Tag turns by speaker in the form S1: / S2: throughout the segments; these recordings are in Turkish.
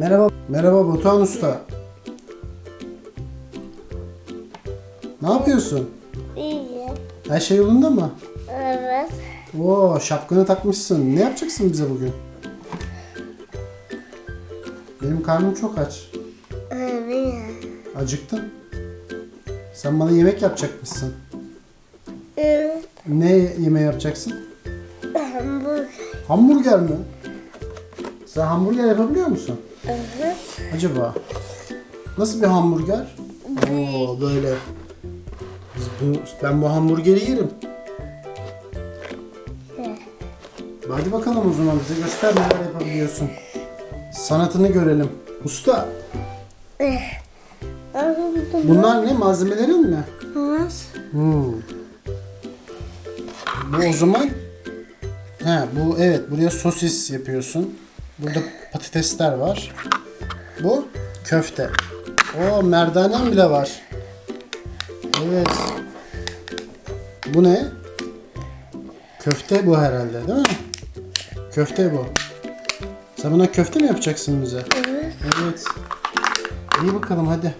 S1: Merhaba. Merhaba Batuhan Usta. Ne yapıyorsun?
S2: İyi.
S1: Her şey yolunda mı?
S2: Evet.
S1: Oo, şapkanı takmışsın. Ne yapacaksın bize bugün? Benim karnım çok aç.
S2: Evet.
S1: Acıktım. Sen bana yemek yapacakmışsın.
S2: Evet.
S1: Ne yemeği yapacaksın?
S2: Hamburger.
S1: Hamburger mi? Sen hamburger yapabiliyor musun?
S2: Evet.
S1: Acaba? Nasıl bir hamburger? Oo böyle. Biz bu, ben bu hamburgeri yerim. Hadi bakalım o zaman bize göster neler yapabiliyorsun. Sanatını görelim. Usta
S2: Anladım.
S1: bunlar ne malzemelerin mi?
S2: Evet.
S1: Hmm. Bu o zaman He bu evet buraya sosis yapıyorsun. Burada patatesler var. Bu köfte. O merdanem bile var. Evet. Bu ne? Köfte bu herhalde değil mi? Köfte bu. Sen buna köfte mi yapacaksın bize?
S2: Evet.
S1: Evet. İyi bakalım hadi.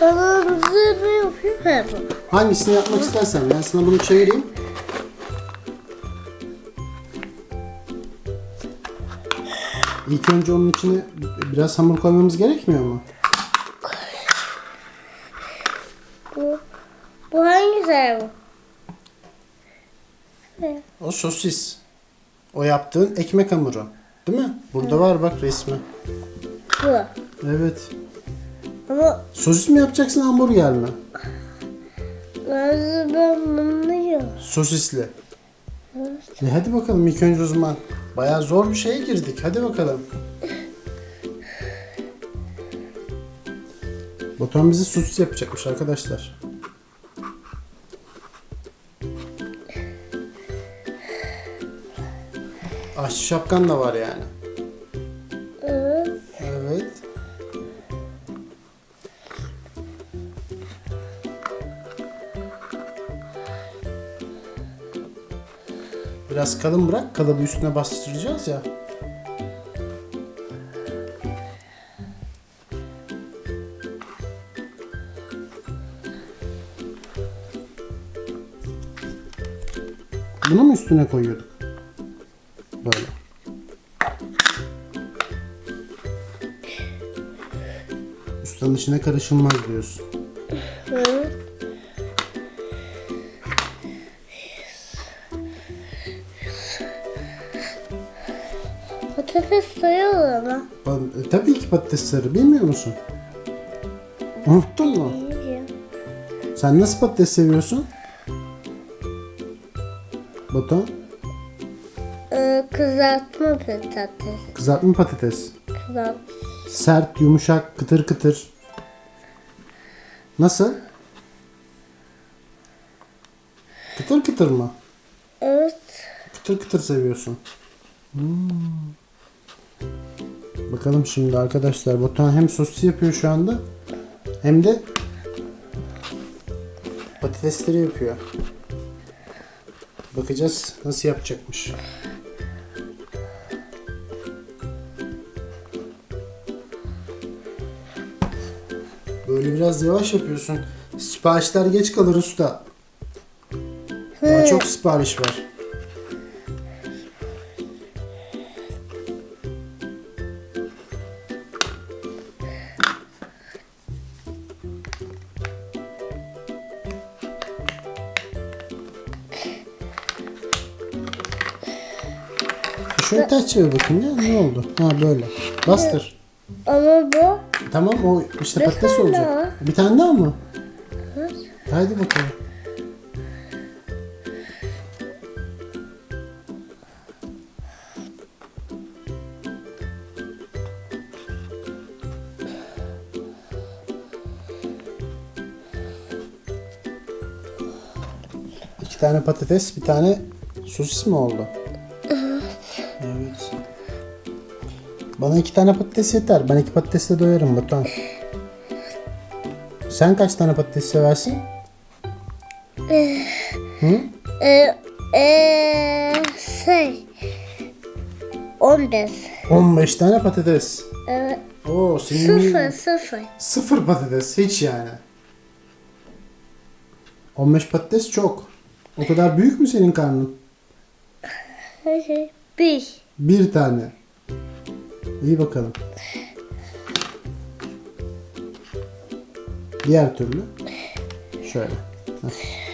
S2: Baba bize ne yapıyor ben bu?
S1: Hangisini yapmak istersen ben sana bunu çevireyim. İlk önce onun içine biraz hamur koymamız gerekmiyor mu?
S2: Bu, bu hangisi bu?
S1: O sosis. O yaptığın ekmek hamuru. Değil mi? Burada var bak resmi.
S2: Bu.
S1: Evet.
S2: Ama
S1: Sosis mi yapacaksın hamburger mi?
S2: bazı ben bunu yiyorum.
S1: Sosisli. E hadi bakalım ilk önce o zaman. Bayağı zor bir şeye girdik. Hadi bakalım. Batuhan bize sosis yapacakmış arkadaşlar. Aşçı şapkan da var yani. Biraz kalın bırak. Kalıbı üstüne bastıracağız ya. Bunu mu üstüne koyuyorduk? Böyle. Ustanın işine karışılmaz diyorsun. Pa- tabii ki patates sarı. Bilmiyor musun? Unuttun mu? Sen nasıl patates seviyorsun? Batuhan?
S2: Ee, kızartma patates.
S1: Kızartma patates.
S2: Kızart.
S1: Sert, yumuşak, kıtır kıtır. Nasıl? Kıtır kıtır mı?
S2: Evet.
S1: Kıtır kıtır seviyorsun. Hmm. Bakalım şimdi arkadaşlar. Batuhan hem sosu yapıyor şu anda. Hem de patatesleri yapıyor. Bakacağız nasıl yapacakmış. Böyle biraz yavaş yapıyorsun. Siparişler geç kalır usta. Daha çok sipariş var. Şöyle ters çevir bakayım ya. Ne oldu? Ha böyle. Bastır.
S2: Ama bu
S1: Tamam o işte patates
S2: tane
S1: olacak. Bir tane daha mı? Haydi bakalım. İki tane patates, bir tane sosis mi oldu? Bana iki tane patates yeter. Ben iki patatesle doyarım Batuhan. Sen kaç tane patates seversin? Hı?
S2: e, e, şey 15.
S1: 15 tane patates.
S2: Evet.
S1: Oo senin
S2: Sıfır sıfır.
S1: Sıfır patates hiç yani. 15 patates çok. O kadar büyük mü senin karnın?
S2: Bir.
S1: Bir tane. İyi bakalım. Diğer türlü. Şöyle. Heh.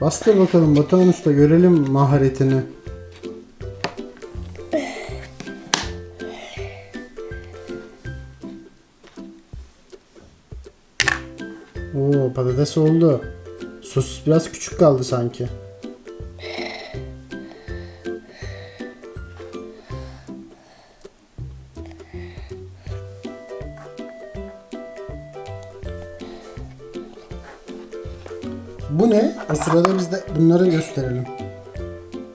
S1: Bastır bakalım Batuhan Usta görelim maharetini. Oo patates oldu. Sos biraz küçük kaldı sanki. O sırada biz de bunları gösterelim.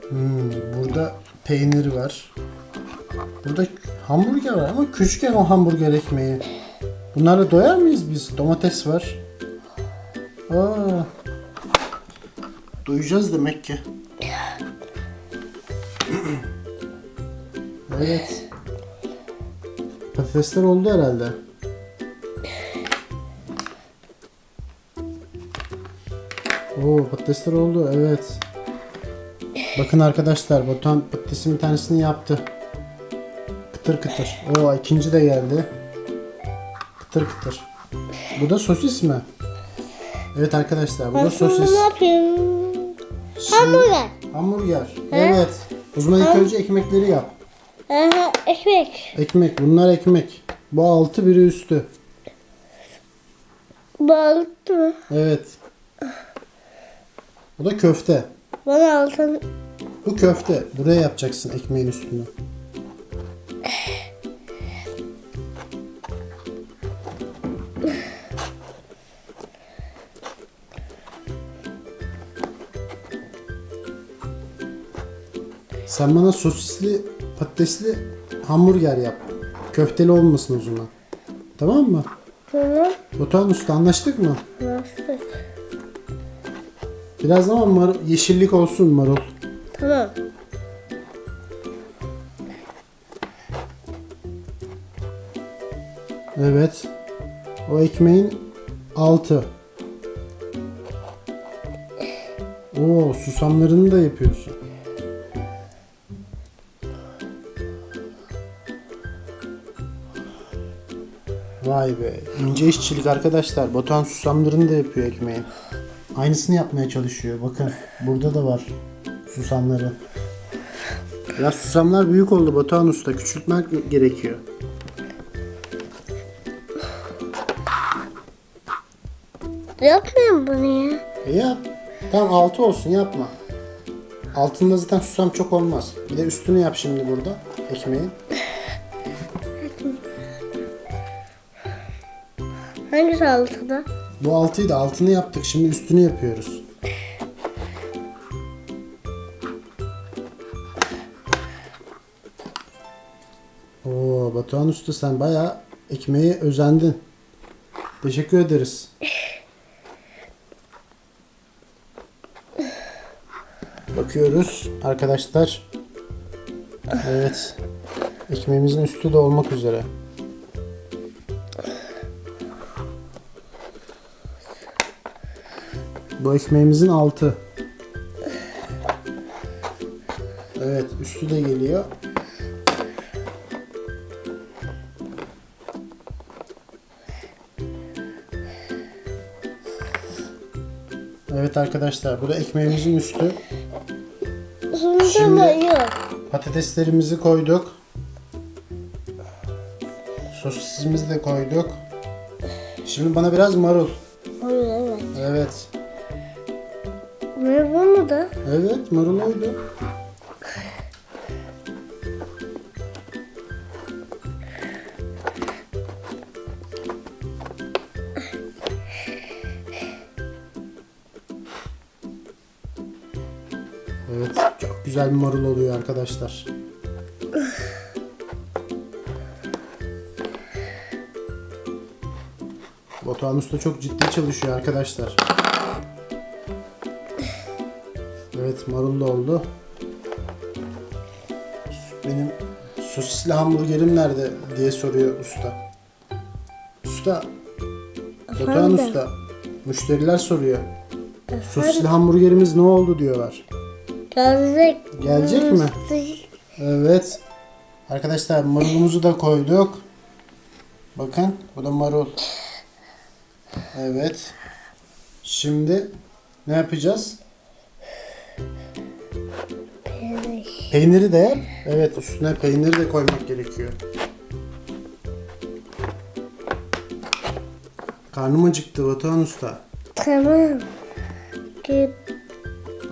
S1: Hmm, burada peynir var. Burada hamburger var ama küçükken o hamburger ekmeği. Bunlarla doyar mıyız biz? Domates var. Aa. Doyacağız demek ki. evet. Patatesler oldu herhalde. Oo patatesler oldu evet. Bakın arkadaşlar Batuhan patatesin bir tanesini yaptı. Kıtır kıtır. Oo ikinci de geldi. Kıtır kıtır. Bu da sosis mi? Evet arkadaşlar bu da sosis.
S2: ne yapayım?
S1: Şimdi-
S2: Hamburger.
S1: Hamburger. Evet. O zaman ilk önce ekmekleri yap.
S2: Aha, ekmek.
S1: Ekmek. Bunlar ekmek. Bu altı biri üstü.
S2: Balık mı?
S1: Evet. Bu da köfte.
S2: Bana altın.
S1: Bu köfte. Buraya yapacaksın ekmeğin üstüne. Sen bana sosisli patatesli hamburger yap. Köfteli olmasın o zaman. Tamam mı?
S2: Tamam.
S1: Batuhan Usta anlaştık mı?
S2: Nasıl?
S1: Biraz ama mar- yeşillik olsun marul.
S2: Tamam.
S1: Evet. O ekmeğin altı. Oo, susamlarını da yapıyorsun. Vay be. ince işçilik arkadaşlar. Batuhan susamlarını da yapıyor ekmeğin. Aynısını yapmaya çalışıyor. Bakın burada da var susamları. Ya susamlar büyük oldu Batuhan Usta. Küçültmek gerekiyor.
S2: Yapmayayım bunu ya.
S1: E yap. Tamam altı olsun yapma. Altında zaten susam çok olmaz. Bir de üstünü yap şimdi burada ekmeğin.
S2: Hangisi altıda?
S1: Bu altıyı da altını yaptık. Şimdi üstünü yapıyoruz. Oo Batuhan Usta sen bayağı ekmeğe özendin. Teşekkür ederiz. Bakıyoruz arkadaşlar. Evet. Ekmeğimizin üstü de olmak üzere. Bu ekmeğimizin altı. Evet üstü de geliyor. Evet arkadaşlar bu da ekmeğimizin üstü.
S2: Şimdi.
S1: Patateslerimizi koyduk. Sosisimizi de koyduk. Şimdi bana biraz marul.
S2: Hayır evet.
S1: Evet. Evet marul oydu. Evet çok güzel bir marul oluyor arkadaşlar. Batuhan Usta çok ciddi çalışıyor arkadaşlar. Evet marul da oldu. Sosisli hamburgerim nerede diye soruyor usta. Usta. Batuhan
S2: Efendim?
S1: usta. Müşteriler soruyor. Sosisli hamburgerimiz ne oldu diyorlar.
S2: Gelecek.
S1: Gelecek mi? Evet. Arkadaşlar marulumuzu da koyduk. Bakın bu da marul. Evet. Şimdi ne yapacağız? Peyniri de yap. Evet üstüne peyniri de koymak gerekiyor. Karnım acıktı Batuhan Usta.
S2: Tamam. Git.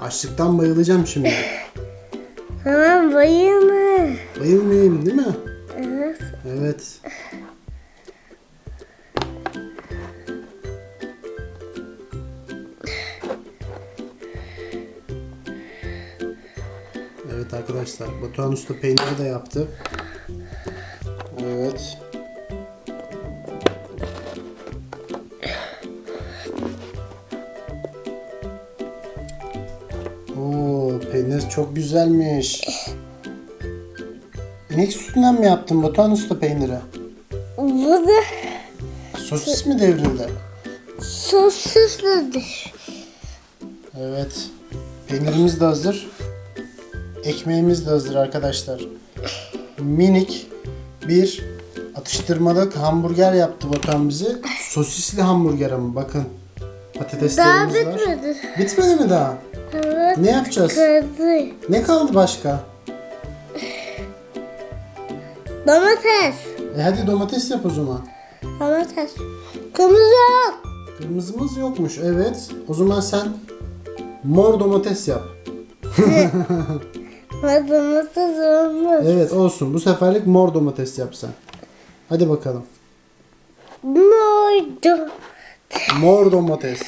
S1: Açlıktan bayılacağım şimdi.
S2: Tamam bayılma.
S1: Bayılmayayım değil mi?
S2: Evet.
S1: Evet. Evet arkadaşlar, Batuhan Usta peyniri de yaptı. Evet. Oo, peynir çok güzelmiş. İnek sütünden mi yaptın Batuhan Usta peyniri?
S2: Bu da
S1: Sosis mi devrildi?
S2: sosislidir.
S1: Evet. Peynirimiz de hazır. Ekmeğimiz de hazır arkadaşlar. Minik bir atıştırmalık hamburger yaptı Batuhan bize. Sosisli hamburger ama bakın.
S2: Daha
S1: Patateslerimiz var.
S2: bitmedi.
S1: Bitmedi mi daha?
S2: Evet.
S1: Ne yapacağız?
S2: Kırdı.
S1: Ne kaldı başka?
S2: Domates.
S1: E hadi domates yap o zaman.
S2: Domates. Kırmızı yok.
S1: Kırmızımız yokmuş evet. O zaman sen mor domates yap.
S2: Domates olmaz.
S1: Evet olsun. Bu seferlik mor domates yap sen. Hadi bakalım.
S2: Noydu.
S1: Mor domates.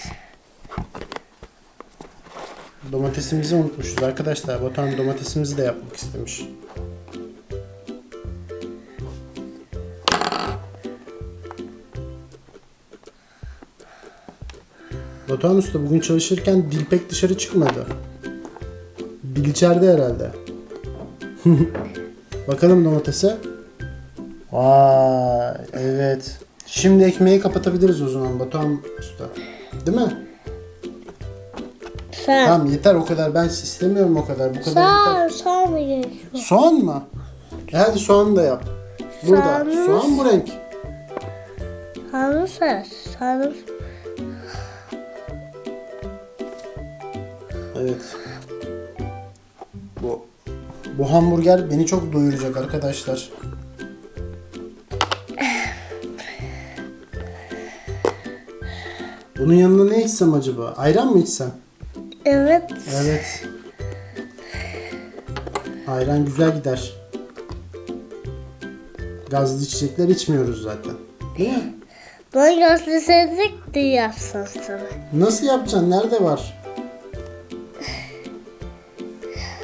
S1: Domatesimizi unutmuşuz arkadaşlar. Batuhan domatesimizi de yapmak istemiş. Batuhan Usta bugün çalışırken dil pek dışarı çıkmadı. Dil içeride herhalde. Bakalım domatese. Vay evet. Şimdi ekmeği kapatabiliriz o zaman Batuhan Usta. Değil mi?
S2: Sen.
S1: Tamam yeter o kadar. Ben istemiyorum o kadar. Bu kadar yeter.
S2: Sağ, sağ mı geçiyor?
S1: Soğan mı? E hadi soğanı da yap. Burada.
S2: Soğanımız-
S1: Soğan bu renk.
S2: Sarı ses. Sarı.
S1: Evet. Bu bu hamburger beni çok doyuracak arkadaşlar. Bunun yanına ne içsem acaba? Ayran mı içsem?
S2: Evet.
S1: Evet. Ayran güzel gider. Gazlı içecekler içmiyoruz zaten. Değil mi?
S2: Ben gösterseydik de yapsam sana.
S1: Nasıl yapacaksın? Nerede var?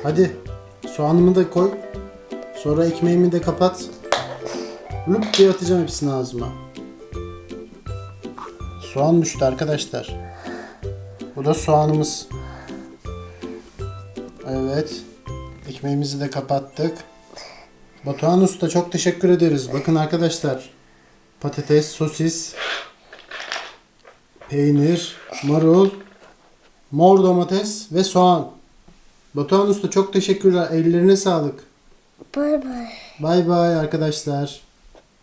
S1: Hadi. Soğanımı da koy. Sonra ekmeğimi de kapat. Lup diye atacağım hepsini ağzıma. Soğan düştü arkadaşlar. Bu da soğanımız. Evet. Ekmeğimizi de kapattık. Batuhan Usta çok teşekkür ederiz. Bakın arkadaşlar. Patates, sosis, peynir, marul, mor domates ve soğan. Batuhan Usta çok teşekkürler. Ellerine sağlık.
S2: Bay bay.
S1: Bay bay arkadaşlar.